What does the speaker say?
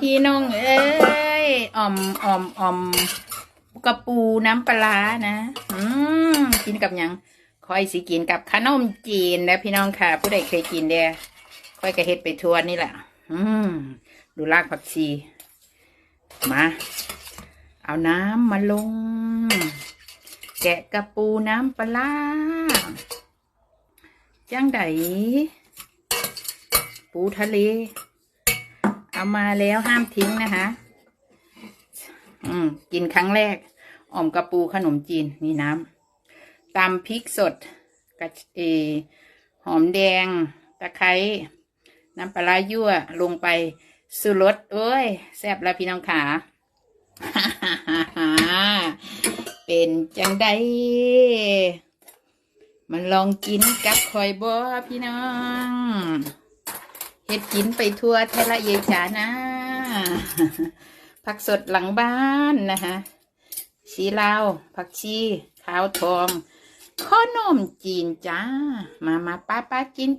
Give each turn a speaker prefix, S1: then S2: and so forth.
S1: พี่น้องเอ้ยอ่อมอ่อมอ่อมกระปูน้ำปลานะ อืมกินกับยังคอยสิกินกับขนมจีนนะพี่น้องค่ะ ผู้ใดเคยกินเด้อค่อยกระเฮ็ดไปทัวนี่แหละ อืมดูรากผักชีมา เอาน้ำมาลง แกะกระปูน้ำปลาร้าจังไดปูทะเล เอามาแล้วห้ามทิ้งนะคะ อืม กินครั้งแรกอ่อมกระปูขนมจีนนี่น้ำตำพริกสดกระเอหอมแดง ตะไคร้น้ำปลาร้ายั่วลงไปสุรสเอ้ยแซ่บแล้วพี่น้องขาเป็นจังไดมันลองกินกับคอยบ่พี่น้อง เฮ็ดกินไปทั่วแทละเยจ๋านะผักสดหลังบ้านนะคะชีลาวผักชีขาวทองขนมจีนจ้า มามาป้าป้ากิน